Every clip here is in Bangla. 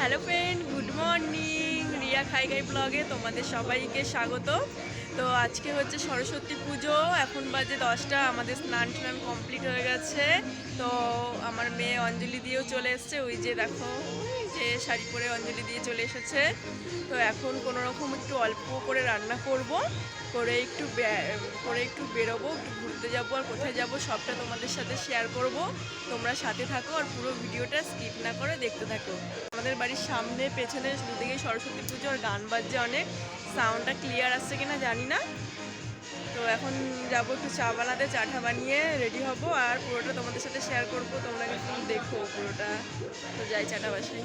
Hello friend, good morning. Riya খাই খাই ব্লগে তোমাদের সবাইকে স্বাগত। তো আজকে হচ্ছে সরস্বতী পুজো, এখন বাজে দশটা, আমাদের স্নান টান কমপ্লিট হয়ে গেছে। তো আমার মেয়ে অঞ্জলি দিয়েও চলে এসছে, ওই যে দেখো। যে শাড়ি পরে অঞ্জলি দিয়ে চলে এসেছে। তো এখন কোনো রকম একটু অল্প করে রান্না করব, করে একটু করে একটু বেরোবো, একটু ঘুরতে যাব আর কোথায় যাব সবটা তোমাদের সাথে শেয়ার করব। তোমরা সাথে থাকো আর পুরো ভিডিওটা স্কিপ না করে দেখতে থাকো। আমাদের বাড়ির সামনে, পেছনে দুদিকে সরস্বতী পুজো আর গান বাজছে অনেক। সাউন্ডটা ক্লিয়ার আসছে কিনা জানি না। তো এখন যাব একটু চা বানাতে চাটা বানিয়ে রেডি হব আর পুরোটা তোমাদের সাথে শেয়ার করব। তোমরা কিন্তু দেখো পুরোটা। তো যাই চাটা বাসাই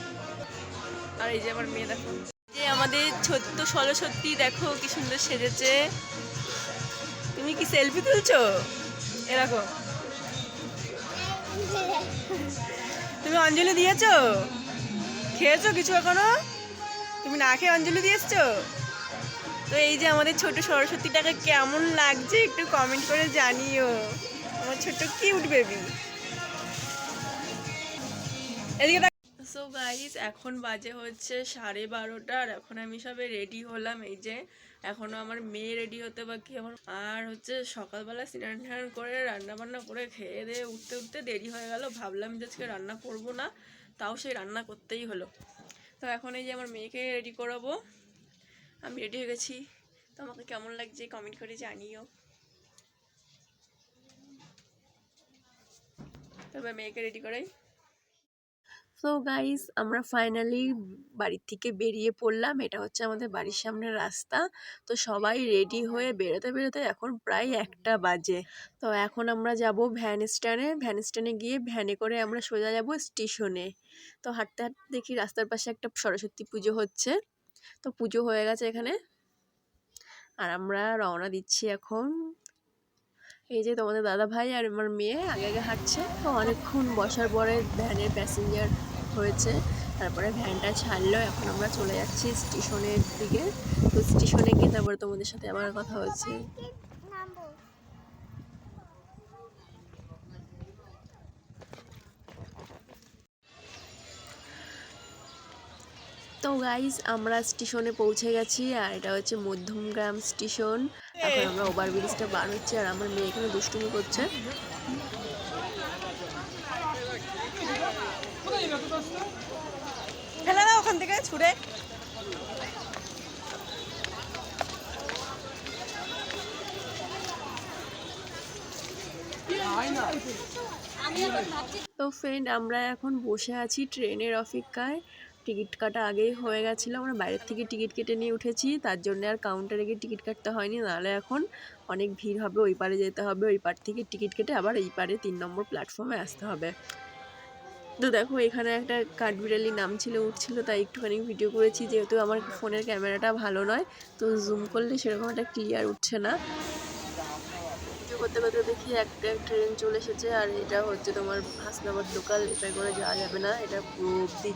আর এই যে আমার মেয়ে দেখো। যে আমাদের ছোট্ট সরস্বতী দেখো কি সুন্দর সেজেছে। তুমি কি সেলফি তুলছো? এরকম তুমি অঞ্জলি দিয়েছ? খেয়েছো কিছু এখনও? তুমি না খেয়ে অঞ্জলি দিয়ে তো এই যে আমাদের ছোট সরস্বতীটাকে কেমন লাগছে একটু কমেন্ট করে জানিও। আমার ছোট্ট কিউট বেবি সো গাইস এখন বাজে হচ্ছে সাড়ে বারোটা আর এখন আমি সবে রেডি হলাম। এই যে এখনও আমার মেয়ে রেডি হতে বাকি। আমার আর হচ্ছে সকালবেলা স্নান টান করে রান্না বান্না করে খেয়ে দিয়ে উঠতে উঠতে দেরি হয়ে গেল। ভাবলাম যে আজকে রান্না করব না, তাও সেই রান্না করতেই হলো। তো এখন এই যে আমার মেয়েকে রেডি করাবো। আমি রেডি হয়ে গেছি। তো আমাকে কেমন লাগছে কমেন্ট করে জানিও। তবে মেয়েকে রেডি করাই। সো গাইস আমরা ফাইনালি বাড়ির থেকে বেরিয়ে পড়লাম। এটা হচ্ছে আমাদের বাড়ির সামনের রাস্তা। তো সবাই রেডি হয়ে বেরোতে বেরোতে এখন প্রায় একটা বাজে। তো এখন আমরা যাব ভ্যান স্ট্যান্ডে ভ্যান স্ট্যান্ডে গিয়ে ভ্যানে করে আমরা সোজা যাব স্টেশনে তো হাঁটতে হাঁটতে দেখি রাস্তার পাশে একটা সরস্বতী পুজো হচ্ছে। তো পুজো হয়ে গেছে এখানে। আর আমরা রওনা দিচ্ছি এখন এই যে তোমাদের দাদা ভাই আর আমার মেয়ে আগে আগে হাঁটছে। তো অনেকক্ষণ বসার পরে ভ্যানের প্যাসেঞ্জার হয়েছে। তারপরে ভ্যানটা ছাড়লো, এখন আমরা চলে যাচ্ছি স্টেশনের দিকে। তো স্টেশনে গিয়ে তারপরে তোমাদের সাথে আমার কথা হচ্ছে। তো গাইজ আমরা স্টেশনে পৌঁছে গেছি আর এটা হচ্ছে মধ্যমগ্রাম স্টেশন এখন আমরা ওভার ব্রিজটা পার হচ্ছে আর আমার মেয়ে এখানে দুষ্টুমি করছে। ফেলে দাও ওখান থেকে ছুড়ে। তো ফ্রেন্ড আমরা এখন বসে আছি ট্রেনের অপেক্ষায়। টিকিট কাটা আগেই হয়ে গেছিল। আমরা বাইরের থেকে টিকিট কেটে নিয়ে উঠেছি। তার জন্য আর কাউন্টারে গিয়ে টিকিট কাটতে হয়নি। নাহলে এখন অনেক ভিড় হবে। ওই পারে যেতে হবে, ওই পার থেকে টিকিট কেটে আবার এই পারে তিন নম্বর প্ল্যাটফর্মে আসতে হবে। তো দেখো, এখানে একটা কাঠবিড়ালি নাম ছিল, উঠছিল। তাই একটুখানি ভিডিও করেছি। যেহেতু আমার ফোনের ক্যামেরাটা ভালো নয়, তো জুম করলে সেরকম একটা ক্লিয়ার উঠছে না। ভিডিও করতে করতে দেখি একটা ট্রেন চলে এসেছে। আর এটা হচ্ছে তোমার হাসনাবাদ লোকাল এটা করে যাওয়া যাবে না। এটা পুরো অব্দি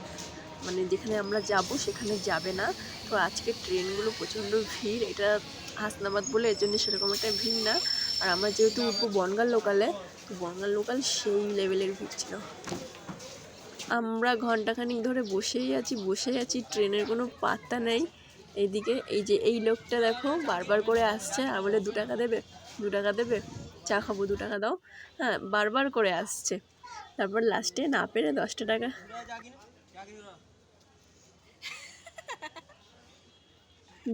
মানে যেখানে আমরা যাব সেখানে যাবে না। তো আজকে ট্রেনগুলো প্রচণ্ড ভিড়, এটা হাসনাবাদ বলে এর জন্য সেরকম একটা ভিড় না। আর আমরা যেহেতু উঠবো বনগাঁ লোকালে তো বনগাঁ লোকাল সেই লেভেলের ভিড় ছিল। আমরা ঘন্টাখানিক ধরে বসেই আছি বসেই আছি, ট্রেনের কোনো পাত্তা নেই। এইদিকে এই যে এই লোকটা দেখো, বারবার করে আসছে, আর বলে, দু টাকা দেবে, দু টাকা দেবে, চা খাব, দু টাকা দাও। হ্যাঁ বারবার করে আসছে। তারপর লাস্টে না পেরে দশটা টাকা।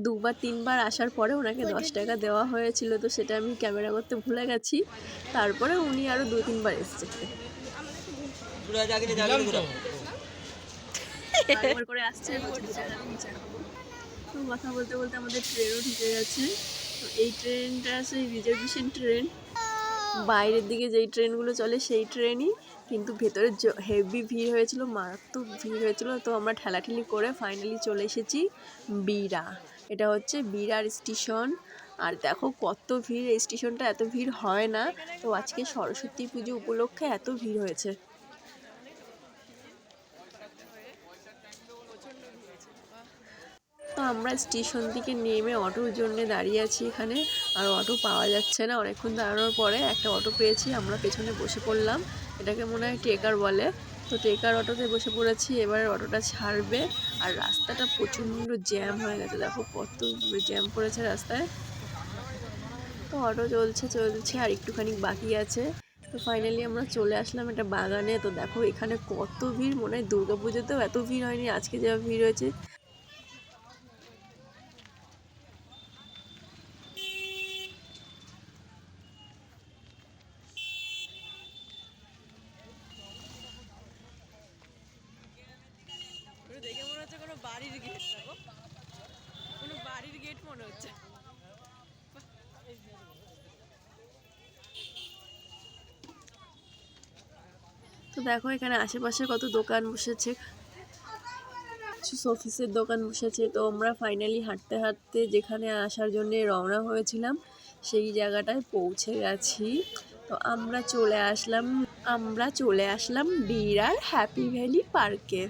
দুবার, তিনবার আসার পরে ওনাকে দশ টাকা দেওয়া হয়েছিল তো সেটা আমি ক্যামেরা করতে ভুলে গেছি। তারপরে উনি আরও দু, তিনবার এসছে। করে আসছে কথা বলতে বলতে আমাদের ট্রেনও ঢুকে গেছে। তো এই ট্রেনটা সেই রিজার্ভেশন ট্রেন বাইরের দিকে যেই ট্রেনগুলো চলে সেই ট্রেনই কিন্তু ভেতরে হেভি ভিড় হয়েছিল, মারাত্মক ভিড় হয়েছিল। তো আমরা ঠেলাঠেলি করে ফাইনালি চলে এসেছি বিড়া এটা হচ্ছে বিরার স্টেশন। আর দেখো কত ভিড়, এই স্টেশনটা এত ভিড় হয় না। তো আজকে সরস্বতী পুজো উপলক্ষে এত ভিড় হয়েছে। তো আমরা স্টেশন থেকে নেমে অটোর জন্য দাঁড়িয়ে আছি এখানে। আর অটো পাওয়া যাচ্ছে না। অনেকক্ষণ দাঁড়ানোর পরে একটা অটো পেয়েছি। আমরা পেছনে বসে পড়লাম। এটাকে মনে হয় টেকার বলে। তো টেকার অটোতে বসে পড়েছি। এবার অটোটা ছাড়বে। আর রাস্তাটা প্রচণ্ড জ্যাম হয়ে গেছে। দেখো কত জ্যাম পড়েছে রাস্তায়। তো অটো চলছে চলছে, আর একটুখানি বাকি আছে। তো ফাইনালি আমরা চলে আসলাম একটা বাগানে। তো দেখো এখানে কত ভিড়, মনে হয় দুর্গাপুজোতেও এত ভিড় হয়নি, আজকে যা ভিড় হয়েছে দেখে মনে হচ্ছে কোনো বাড়ির গেট দেখো। কোনো বাড়ির গেট মনে হচ্ছে। তো দেখো এখানে আশেপাশে কত দোকান বসেছে। কিছু অফিসের দোকান বসেছে। তো আমরা ফাইনালি হাঁটতে হাঁটতে যেখানে আসার জন্য রওনা হয়েছিলাম, সেই জায়গাটায় পৌঁছে গেছি। তো আমরা চলে আসলাম, আমরা চলে আসলাম বিরার হ্যাপি ভ্যালি পার্কে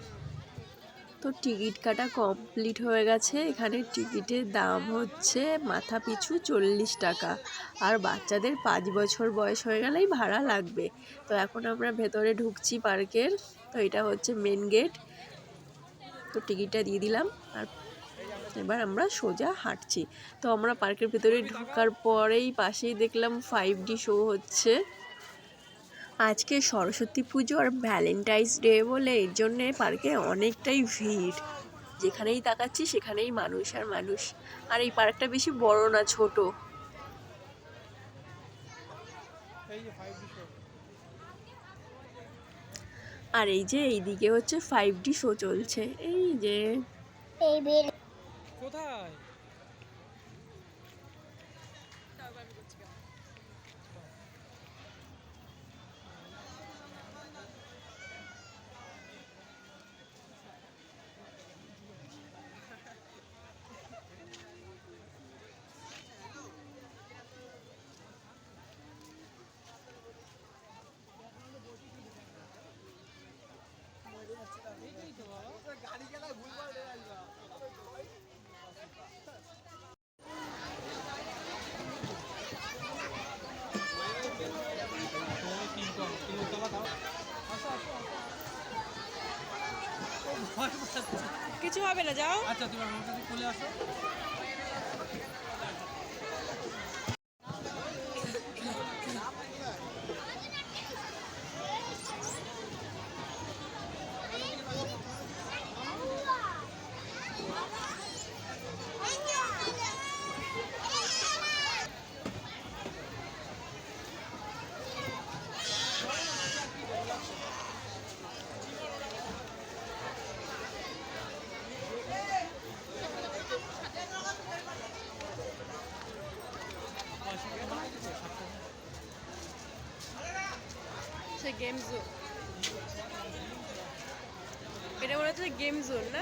তো টিকিট কাটা কমপ্লিট হয়ে গেছে। এখানে টিকিটের দাম হচ্ছে মাথা পিছু চল্লিশ টাকা। আর বাচ্চাদের পাঁচ বছর বয়স হয়ে গেলেই ভাড়া লাগবে। তো এখন আমরা ভেতরে ঢুকছি পার্কের। তো এটা হচ্ছে মেন গেট। তো টিকিটটা দিয়ে দিলাম। আর এবার আমরা সোজা হাঁটছি। তো আমরা পার্কের ভেতরে ঢোকার পরেই পাশেই দেখলাম ফাইভ ডি শো হচ্ছে। আজকে সরস্বতী পুজো আর ভ্যালেন্টাইন্স ডে বলে এর জন্যে পার্কে অনেকটাই ভিড়। যেখানেই তাকাচ্ছি সেখানেই মানুষ আর মানুষ। আর এই পার্কটা বেশি বড় না ছোট। আর এই যে এইদিকে হচ্ছে ফাইভ ডি শো চলছে। এই যে কোথায়? কিছু হবে না যাও। আচ্ছা তুমি আমার কাছে চলে আসো। Game zone. এটা মনে হচ্ছে গেম জোন না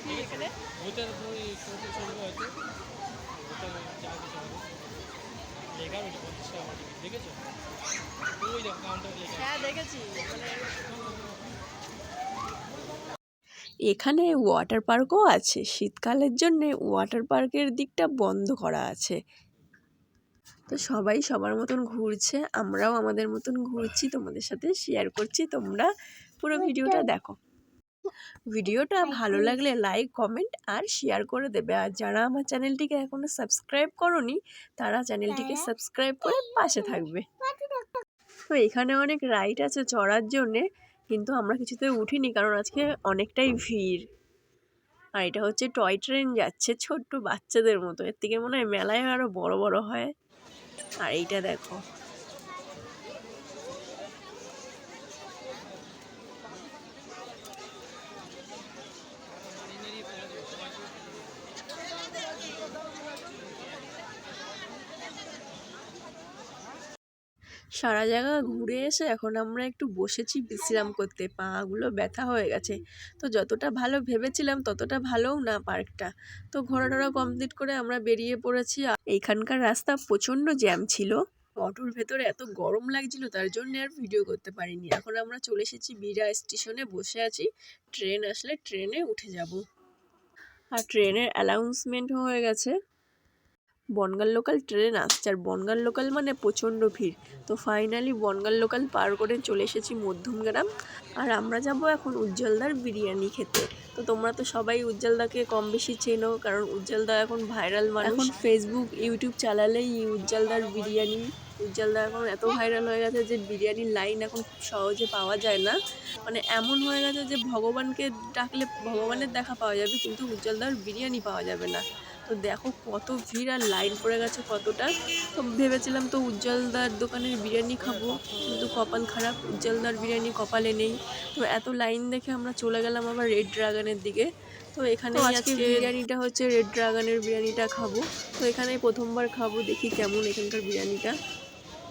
কি এখানে ওইটার ওই ছোটো ছবি আছে ওটা চালাতে চালাতে লেখা রয়েছে পঞ্চাশ টাকা আমার টিকিট দেখেছ? ওই দেখো কাউন্টার লেখা হ্যাঁ দেখেছি মানে এখানে ওয়াটার পার্কও আছে। শীতকালের জন্য ওয়াটার পার্কের দিকটা বন্ধ করা আছে। তো সবাই সবার মতন ঘুরছে আমরাও আমাদের মতন ঘুরছি তোমাদের সাথে শেয়ার করছি তোমরা পুরো ভিডিওটা দেখো। ভিডিওটা ভালো লাগলে লাইক কমেন্ট আর শেয়ার করে দেবে। আর যারা আমার চ্যানেলটিকে এখনও সাবস্ক্রাইব করনি তারা চ্যানেলটিকে সাবস্ক্রাইব করে পাশে থাকবে। তো এখানে অনেক রাইড আছে চড়ার জন্যে কিন্তু আমরা কিছুতে উঠিনি কারণ আজকে অনেকটাই ভিড়। আর এটা হচ্ছে টয় ট্রেন যাচ্ছে ছোট্ট বাচ্চাদের মতো। এর থেকে মনে হয় মেলায় আরও বড় বড় হয়। আর এইটা দেখো। সারা জায়গা ঘুরে এসে এখন আমরা একটু বসেছি, বিশ্রাম করতে। পাগুলো ব্যথা হয়ে গেছে। তো যতটা ভালো ভেবেছিলাম ততটা ভালোও না পার্কটা। তো ঘোরাটোরা কমপ্লিট করে আমরা বেরিয়ে পড়েছি। এইখানকার রাস্তা প্রচণ্ড জ্যাম ছিল। অটোর ভেতরে এত গরম লাগছিল তার জন্য আর ভিডিও করতে পারিনি। এখন আমরা চলে এসেছি বিরা স্টেশনে বসে আছি। ট্রেন আসলে ট্রেনে উঠে যাব। আর ট্রেনের অ্যানাউন্সমেন্ট হয়ে গেছে। বনগাঁ লোকাল ট্রেন আসছে। আর বনগাঁ লোকাল মানে প্রচণ্ড ভিড়। তো ফাইনালি বনগাঁ লোকাল পার করে চলে এসেছি মধ্যমগ্রাম আর আমরা যাব এখন উজ্জ্বলদার বিরিয়ানি খেতে। তো তোমরা তো সবাই উজ্জ্বলদাকে কম বেশি চেনো, কারণ উজ্জ্বলদা এখন ভাইরাল মানে এখন ফেসবুক ইউটিউব চালালেই উজ্জ্বলদার বিরিয়ানি, উজ্জ্বলদা এখন এত ভাইরাল হয়ে গেছে যে বিরিয়ানির লাইন এখন খুব সহজে পাওয়া যায় না। মানে এমন হয়ে গেছে যে ভগবানকে ডাকলে ভগবানের দেখা পাওয়া যাবে, কিন্তু উজ্জ্বলদার বিরিয়ানি পাওয়া যাবে না। তো দেখো কত ভিড় আর লাইন পড়ে গেছে কতটা। তো ভেবেছিলাম তো উজ্জ্বলদার দোকানের বিরিয়ানি খাব কিন্তু কপাল খারাপ উজ্জ্বলদার বিরিয়ানি কপালে নেই। তো এত লাইন দেখে আমরা চলে গেলাম আবার রেড ড্রাগনের দিকে। তো এখানে আজকে বিরিয়ানিটা হচ্ছে রেড ড্রাগনের বিরিয়ানিটা খাব। তো এখানে প্রথমবার খাব দেখি কেমন এখানকার বিরিয়ানিটা।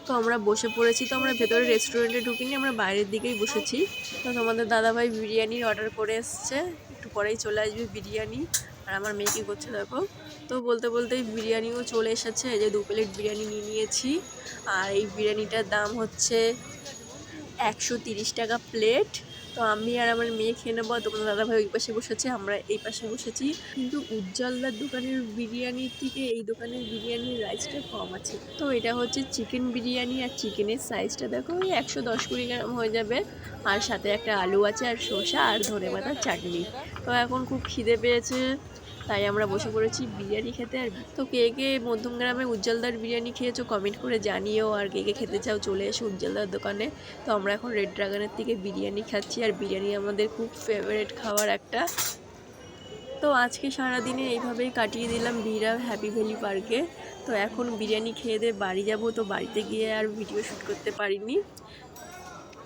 তো আমরা বসে পড়েছি তো আমরা ভেতরে রেস্টুরেন্টে ঢুকিনি আমরা বাইরের দিকেই বসেছি। তো তোমাদের দাদাভাই বিরিয়ানির অর্ডার করে এসছে একটু পরেই চলে আসবে বিরিয়ানি। আর আমার মেয়ে কী করছে দেখো তো বলতে বলতেই বিরিয়ানিও চলে এসেছে, এই যে দু প্লেট বিরিয়ানি নিয়ে নিয়েছি। আর এই বিরিয়ানিটার দাম হচ্ছে একশো টাকা প্লেট। তো আমি আর আমার মেয়ে খেয়ে নেব, আর তোমাদের দাদাভাই ওই পাশে বসেছে, আমরা এই পাশে বসেছি। কিন্তু উজ্জ্বলদার দোকানের বিরিয়ানির থেকে এই দোকানের বিরিয়ানির রাইসটা কম আছে। তো এটা হচ্ছে চিকেন বিরিয়ানি, আর চিকেনের সাইজটা দেখো, ওই একশো দশ কুড়ি গ্রাম হয়ে যাবে। আর সাথে একটা আলু আছে, আর শসা, আর ধনে পাতার চাটনি। তো এখন খুব খিদে পেয়েছে। তাই আমরা বসে পড়েছি বিরিয়ানি খেতে। আর তো কে কে মধ্যমগ্রামে উজ্জ্বলদার বিরিয়ানি খেয়েছো কমেন্ট করে জানিও। আর কে কে খেতে চাও চলে এসো উজ্জ্বলদার দোকানে। তো আমরা এখন রেড ড্রাগনের থেকে বিরিয়ানি খাচ্ছি। আর বিরিয়ানি আমাদের খুব ফেভারিট খাবার একটা। তো আজকে সারাদিনে এইভাবেই কাটিয়ে দিলাম বিরা হ্যাপি ভ্যালি পার্কে তো এখন বিরিয়ানি খেয়ে দিয়ে বাড়ি যাব। তো বাড়িতে গিয়ে আর ভিডিও শ্যুট করতে পারিনি।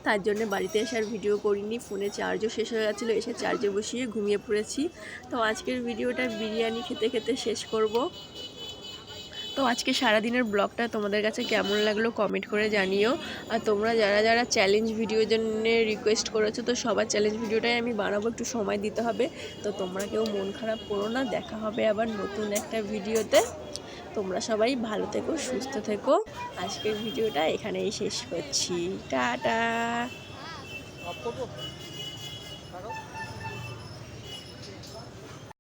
তার জন্য বাড়িতে এসে আর ভিডিও করিনি, ফোনে চার্জও শেষ হয়ে গেছিল, এসে চার্জে বসিয়ে ঘুমিয়ে পড়েছি। তো আজকের ভিডিওটা বিরিয়ানি খেতে খেতে শেষ করব। তো আজকে সারাদিনের ব্লগটা তোমাদের কাছে কেমন লাগল কমেন্ট করে জানিও। আর তোমরা যারা যারা চ্যালেঞ্জ ভিডিওর জন্য রিকোয়েস্ট করেছ, তো সবার চ্যালেঞ্জ ভিডিওটাই আমি বানাবো, একটু সময় দিতে হবে। তো তোমরা কেউ মন খারাপ করো না, দেখা হবে আবার নতুন একটা ভিডিওতে তোমরা সবাই ভালো থেকো সুস্থ থেকো। আজকের ভিডিওটা এখানেই শেষ করছি। টাটা।